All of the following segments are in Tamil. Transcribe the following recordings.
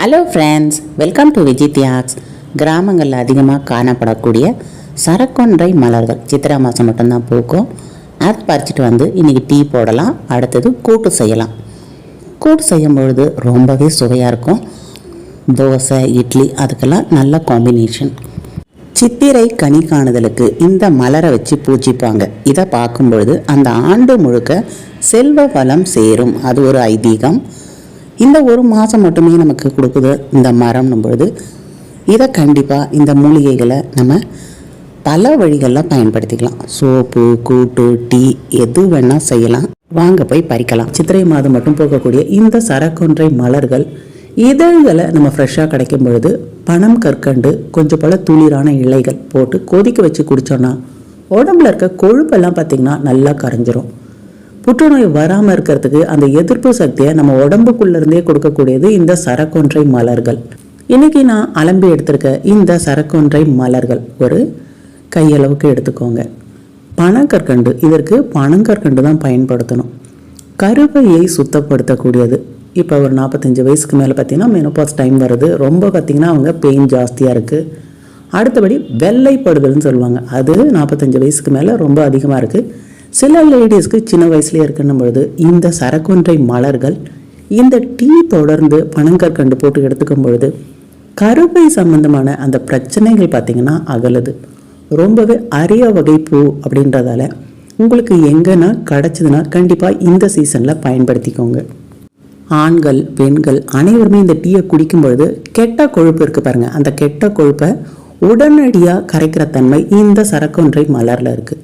Hello friends welcome to Vijay Thiyags கிராமங்களில் அதிகமாக காணப்படக்கூடிய சரக்கொன்றை மலர்கள். சித்திரை மாதம் மட்டும்தான் பூக்கும். அதை பறிச்சிட்டு வந்து இன்றைக்கி டீ போடலாம். அடுத்தது கூட்டு செய்யலாம். கூட்டு செய்யும் பொழுது ரொம்பவே சுவையாக இருக்கும். தோசை இட்லி அதுக்கெல்லாம் நல்ல காம்பினேஷன் சித்திரை கனி காணுதலுக்கு இந்த மலரை வச்சு பூஜிப்பாங்க. இதை பார்க்கும்பொழுது அந்த ஆண்டு முழுக்க செல்வ வளம் சேரும். அது ஒரு ஐதீகம். இந்த ஒரு மாதம் மட்டுமே நமக்கு கொடுக்குது இந்த மரம்னும் பொழுது இதை கண்டிப்பாக இந்த மூலிகைகளை நம்ம பல வழிகளில் பயன்படுத்திக்கலாம். சோப்பு கூட்டு டீ எது வேணால் செய்யலாம். வாங்க போய் பறிக்கலாம். சித்திரை மாதம் மட்டும் போகக்கூடிய இந்த சரக்கொன்றை மலர்கள் இதழ்களை நம்ம ஃப்ரெஷ்ஷாக கிடைக்கும் பொழுது பணம் கற்கண்டு கொஞ்சம் பல துளிரான இலைகள் போட்டு கொதிக்க வச்சு குடித்தோன்னா உடம்புல இருக்க கொழுப்பெல்லாம் பார்த்திங்கன்னா நல்லா கரைஞ்சிரும். புற்றுநோய் வராமல் இருக்கிறதுக்கு அந்த எதிர்ப்பு சக்தியை நம்ம உடம்புக்குள்ளேருந்தே கொடுக்கக்கூடியது இந்த சரக்கொன்றை மலர்கள். இன்றைக்கி நான் அலம்பி எடுத்திருக்க இந்த சரக்கொன்றை மலர்கள். ஒரு கையளவுக்கு எடுத்துக்கோங்க. பனங்கற்கண்டு இதற்கு பனங்கற்கண்டு தான் பயன்படுத்தணும். கருவையை சுத்தப்படுத்தக்கூடியது. இப்போ ஒரு நாற்பத்தஞ்சு வயசுக்கு மேலே பார்த்தீங்கன்னா மெனோபாஸ் டைம் வருது. ரொம்ப பார்த்தீங்கன்னா அவங்க பெயின் ஜாஸ்தியாக இருக்குது அடுத்தபடி வெள்ளைப்படுதல்னு சொல்லுவாங்க. அது நாற்பத்தஞ்சு வயசுக்கு மேலே ரொம்ப அதிகமாக இருக்குது சில லேடிஸ்க்கு சின்ன வயசுலேயே இருக்கணும் பொழுது இந்த சரக்குன்றை மலர்கள் இந்த டீ தொடர்ந்து பனங்கற்கண்டு போட்டு எடுத்துக்கும் பொழுது கருப்பை சம்பந்தமான அந்த பிரச்சனைகள் பார்த்திங்கன்னா அகலுது. ரொம்பவே அரிய வகை பூ அப்படின்றதால உங்களுக்கு எங்கன்னா கிடச்சிதுன்னா கண்டிப்பாக இந்த சீசனில் பயன்படுத்திக்கோங்க. ஆண்கள் பெண்கள் அனைவருமே இந்த டீயை குடிக்கும் பொழுது கெட்ட கொழுப்பு இருக்குது பாருங்கள் அந்த கெட்ட கொழுப்பை உடனடியாக கரைக்கிற தன்மை இந்த சரக்கொன்றை மலரில் இருக்குது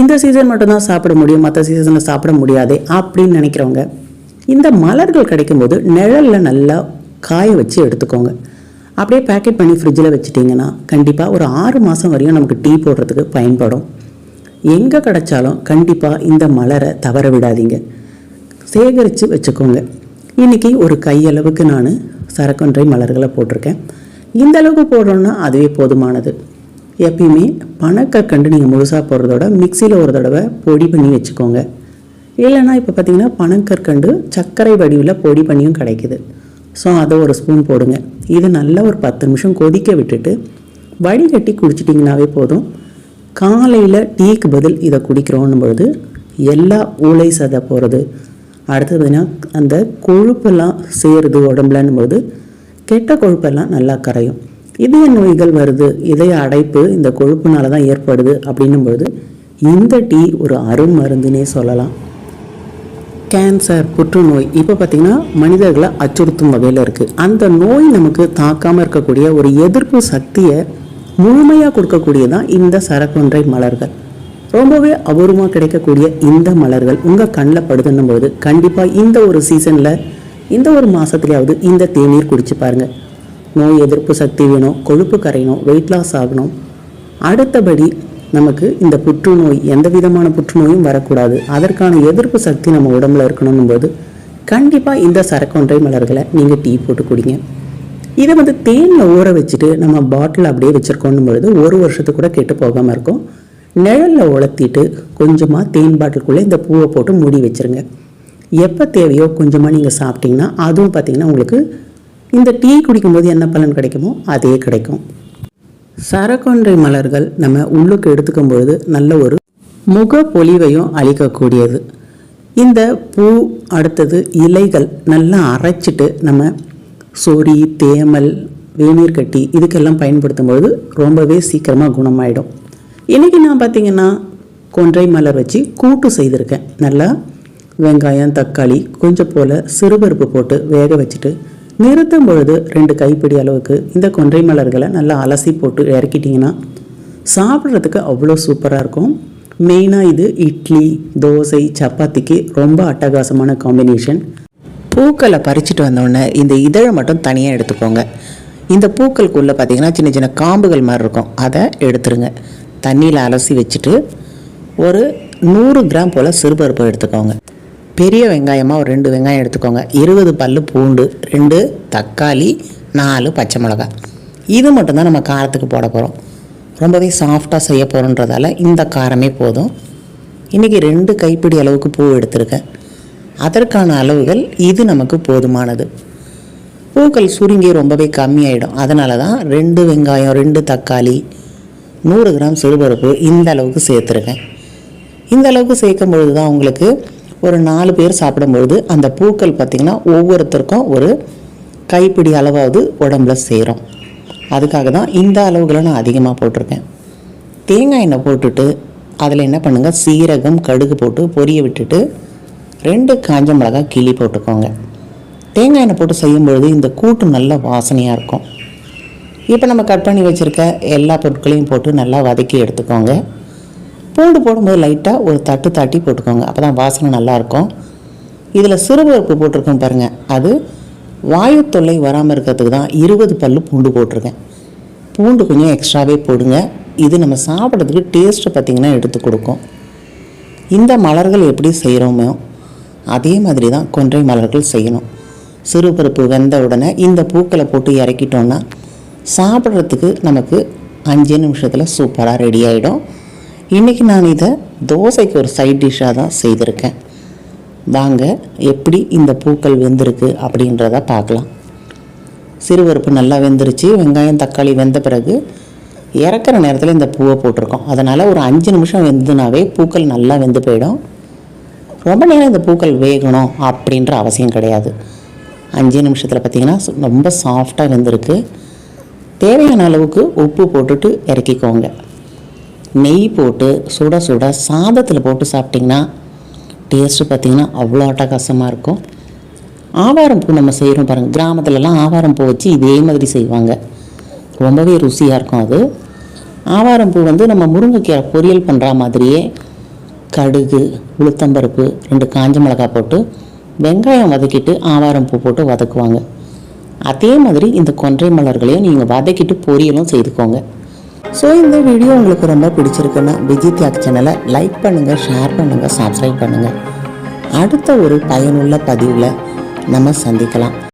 இந்த சீசன் மட்டும்தான் சாப்பிட முடியும் மற்ற சீசனில் சாப்பிட முடியாதே அப்படின்னு நினைக்கிறவங்க இந்த மலர்கள் கிடைக்கும்போது நிழலில் நல்லா காய வச்சு எடுத்துக்கோங்க. அப்படியே பேக்கெட் பண்ணி ஃப்ரிட்ஜில் வச்சுட்டிங்கன்னா கண்டிப்பாக ஒரு ஆறு மாதம் வரையும் நமக்கு டீ போடுறதுக்கு பயன்படும். எங்கே கிடைச்சாலும் கண்டிப்பாக இந்த மலரை தவற விடாதீங்க. சேகரித்து வச்சுக்கோங்க. இன்றைக்கி ஒரு கையளவுக்கு நான் சரக்கொன்றை மலர்களை போட்டிருக்கேன். இந்த அளவுக்கு போடுறோன்னா அதுவே போதுமானது. எப்பயுமே பனக்கற்கண்டு நீங்கள் முழுசாக போடுறதோட மிக்சியில் ஒரு தடவை பொடி பண்ணி வச்சுக்கோங்க. இல்லைன்னா இப்போ பார்த்தீங்கன்னா பனக்கற்கண்டு சர்க்கரை வடிவில் பொடி பண்ணியும் கிடைக்குது. ஸோ அதை ஒரு ஸ்பூன் போடுங்க. இது நல்லா ஒரு பத்து நிமிஷம் கொதிக்க விட்டுட்டு வடிகட்டி குடிச்சிட்டிங்கனாவே போதும். காலையில் டீக்கு பதில் இதை குடிக்கிறோன்னும் பொழுது எல்லா ஊளை சதை போகிறது அடுத்தது பார்த்தீங்கன்னா அந்த கொழுப்பெல்லாம் சேருது உடம்புலன்னும் போது கெட்ட கொழுப்பெல்லாம் நல்லா கரையும். இதய நோய்கள் வருது இதய அடைப்பு இந்த கொழுப்புனால தான் ஏற்படுது அப்படின்னும் பொழுது இந்த டீ ஒரு அருமருந்துனே சொல்லலாம். கேன்சர் புற்றுநோய் இப்போ பார்த்தீங்கன்னா மனிதர்களை அச்சுறுத்தும் வகையில் இருக்குது அந்த நோய் நமக்கு தாக்காமல் இருக்கக்கூடிய ஒரு எதிர்ப்பு சக்தியை முழுமையாக கொடுக்கக்கூடியதான் இந்த சரக்கொன்றை மலர்கள். ரொம்பவே அபூர்வமாக கிடைக்கக்கூடிய இந்த மலர்கள் உங்கள் கண்ணில் படுதுன்னும் போது கண்டிப்பாக இந்த ஒரு சீசனில் இந்த ஒரு மாதத்துலையாவது இந்த தேநீர் குடிச்சு பாருங்கள் நோய் எதிர்ப்பு சக்தி வேணும் கொழுப்பு கரையணும் வெயிட் லாஸ் ஆகணும். அடுத்தபடி நமக்கு இந்த புற்றுநோய் எந்த விதமான புற்றுநோயும் வரக்கூடாது. அதற்கான எதிர்ப்பு சக்தி நம்ம உடம்புல இருக்கணும் போது கண்டிப்பாக இந்த சரக்கொன்றை மலர்களை நீங்கள் டீ போட்டு குடிங்க. இதை வந்து தேனில் ஊற வச்சுட்டு நம்ம பாட்டில் அப்படியே வச்சுருக்கோன்னும் பொழுது ஒரு வருஷத்துக்கு கூட கெட்டு போகாமல் இருக்கும். நிழலில் உலர்த்திட்டு கொஞ்சமாக தேன் பாட்டிலுக்குள்ளே இந்த பூவை போட்டு மூடி வச்சுருங்க. எப்போ தேவையோ கொஞ்சமாக நீங்கள் சாப்பிட்டீங்கன்னா அதுவும் பார்த்தீங்கன்னா உங்களுக்கு இந்த டீ குடிக்கும்போது என்ன பலன் கிடைக்குமோ அதே கிடைக்கும். சரக்கொன்றை மலர்கள் நம்ம உள்ளுக்கு எடுத்துக்கும் பொழுது நல்ல ஒரு முக பொலிவையும் அளிக்கக்கூடியது. இந்த பூ அடுத்தது இலைகள் நல்லா அரைச்சிட்டு நம்ம சொறி தேமல் வேநீர் கட்டி இதுக்கெல்லாம் பயன்படுத்தும் பொழுது ரொம்பவே சீக்கிரமாக குணமாயிடும். இன்றைக்கி நான் பார்த்தீங்கன்னா கொன்றை மலர் வச்சு கூட்டு செய்திருக்கேன். நல்லா வெங்காயம் தக்காளி கொஞ்சம் போல் சிறுபருப்பு போட்டு வேக வச்சுட்டு நிறுத்தும் பொழுது ரெண்டு கைப்பிடி அளவுக்கு இந்த கொன்றை மலர்களை நல்லா அலசி போட்டு இறக்கிட்டிங்கன்னா சாப்பிட்றதுக்கு அவ்வளோ சூப்பராக இருக்கும். மெயினாக இது இட்லி தோசை சப்பாத்திக்கு ரொம்ப அட்டகாசமான காம்பினேஷன் பூக்களை பறிச்சுட்டு வந்தோடனே இந்த இதழை மட்டும் தனியாக எடுத்துக்கோங்க. இந்த பூக்களுக்குள்ளே பார்த்தீங்கன்னா சின்ன சின்ன காம்புகள் மாதிரி இருக்கும். அதை எடுத்துருங்க. தண்ணியில் அலசி வச்சுட்டு ஒரு நூறு கிராம் போல் சிறுபருப்பு எடுத்துக்கோங்க. பெரிய வெங்காயமாக ஒரு ரெண்டு வெங்காயம் எடுத்துக்கோங்க. இருபது பல் பூண்டு ரெண்டு தக்காளி நாலு பச்சை மிளகாய். இது மட்டும்தான் நம்ம காரத்துக்கு போட போகிறோம் ரொம்பவே சாஃப்டாக செய்ய போகிறோன்றதால இந்த காரமே போதும். இன்றைக்கி ரெண்டு கைப்பிடி அளவுக்கு பூ எடுத்திருக்கேன். அதற்கான அளவுகள் இது நமக்கு போதுமானது. பூக்கள் சுருங்கி ரொம்பவே கம்மியாயிடும். அதனால தான் ரெண்டு வெங்காயம் ரெண்டு தக்காளி நூறு கிராம் சிறுபருப்பு இந்த அளவுக்கு சேர்த்துருக்கேன். இந்த அளவுக்கு சேர்க்கும் பொழுது தான் உங்களுக்கு ஒரு நாலு பேர் சாப்பிடும்பொழுது அந்த பூக்கள் பார்த்திங்கன்னா ஒவ்வொருத்தருக்கும் ஒரு கைப்பிடி அளவாவது உடம்புல சேரும். அதுக்காக தான் இந்த அளவுகளை நான் அதிகமாக போட்டிருக்கேன். தேங்காய் எண்ணெய் போட்டுட்டு அதில் என்ன பண்ணுங்கள் சீரகம் கடுகு போட்டு பொரிய விட்டுட்டு ரெண்டு காஞ்ச மிளகாய் கிளி போட்டுக்கோங்க. தேங்காய் எண்ணெய் போட்டு செய்யும்பொழுது இந்த கூட்டு நல்ல வாசனையாக இருக்கும். இப்போ நம்ம கட் பண்ணி வச்சுருக்க எல்லா பொருட்களையும் போட்டு நல்லா வதக்கி எடுத்துக்கோங்க. பூண்டு போடும்போது லைட்டாக ஒரு தட்டு தாட்டி போட்டுக்கோங்க. அப்போ தான் வாசனை நல்லாயிருக்கும். இதில் சிறுபருப்பு போட்டிருக்கோம் பாருங்கள் அது வாயு தொல்லை வராமல் இருக்கிறதுக்கு தான் இருபது பல்லு பூண்டு போட்டிருக்கேன். பூண்டு கொஞ்சம் எக்ஸ்ட்ராவே போடுங்க. இது நம்ம சாப்பிட்றதுக்கு டேஸ்ட்டு பார்த்திங்கன்னா எடுத்து கொடுக்கும். இந்த மலர்கள் எப்படி செய்கிறோமோ அதே மாதிரி தான் கொன்றை மலர்கள் செய்யணும். சிறுபருப்பு வெந்த உடனே இந்த பூக்களை போட்டு இறக்கிட்டோன்னா சாப்பிட்றதுக்கு நமக்கு அஞ்சு நிமிஷத்தில் சூப்பராக ரெடி ஆகிடும் இன்றைக்கி நான் இதை தோசைக்கு ஒரு சைட் டிஷ்ஷாக தான் செய்திருக்கேன். வாங்க எப்படி இந்த பூக்கள் வெந்திருக்கு அப்படின்றத பார்க்கலாம். சிறுவருப்பு நல்லா வெந்துருச்சு வெங்காயம் தக்காளி வெந்த பிறகு இறக்குற நேரத்தில் இந்த பூவை போட்டிருக்கோம். அதனால் ஒரு அஞ்சு நிமிஷம் வெந்துனாவே பூக்கள் நல்லா வெந்து போயிடும். ரொம்ப நேரம் இந்த பூக்கள் வேகணும் அப்படின்ற அவசியம் கிடையாது. அஞ்சு நிமிஷத்தில் பார்த்தீங்கன்னா ரொம்ப சாஃப்டாக வெந்திருக்கு. தேவையான அளவுக்கு உப்பு போட்டுட்டு இறக்கிக்கோங்க. நெய் போட்டு சுட சுட சாதத்தில் போட்டு சாப்பிட்டிங்கன்னா டேஸ்ட்டு பார்த்தீங்கன்னா அவ்வளோ அட்டகாசமாக இருக்கும். ஆவாரம் பூ நம்ம செய்கிறோம் பாருங்கள் கிராமத்துலலாம் ஆவாரம் பூ வச்சு இதே மாதிரி செய்வாங்க. ரொம்பவே ருசியாக இருக்கும் அது. ஆவாரம் பூ வந்து நம்ம முருங்கைக்கீரை பொரியல் பண்ணுற மாதிரியே கடுகு உளுத்தம்பருப்பு ரெண்டு காஞ்ச மிளகாய் போட்டு வெங்காயம் வதக்கிட்டு ஆவாரம் பூ போட்டு வதக்குவாங்க. அதே மாதிரி இந்த கொன்றை மலர்களையும் நீங்கள் வதக்கிட்டு பொரியலும் செய்துக்கோங்க. ஸோ இந்த வீடியோ உங்களுக்கு ரொம்ப பிடிச்சிருக்குன்னா விஜய் தியாக் சேனலை லைக் பண்ணுங்கள் ஷேர் பண்ணுங்கள் சப்ஸ்கிரைப் பண்ணுங்கள் அடுத்த ஒரு பயனுள்ள பதிவில் நம்ம சந்திக்கலாம்.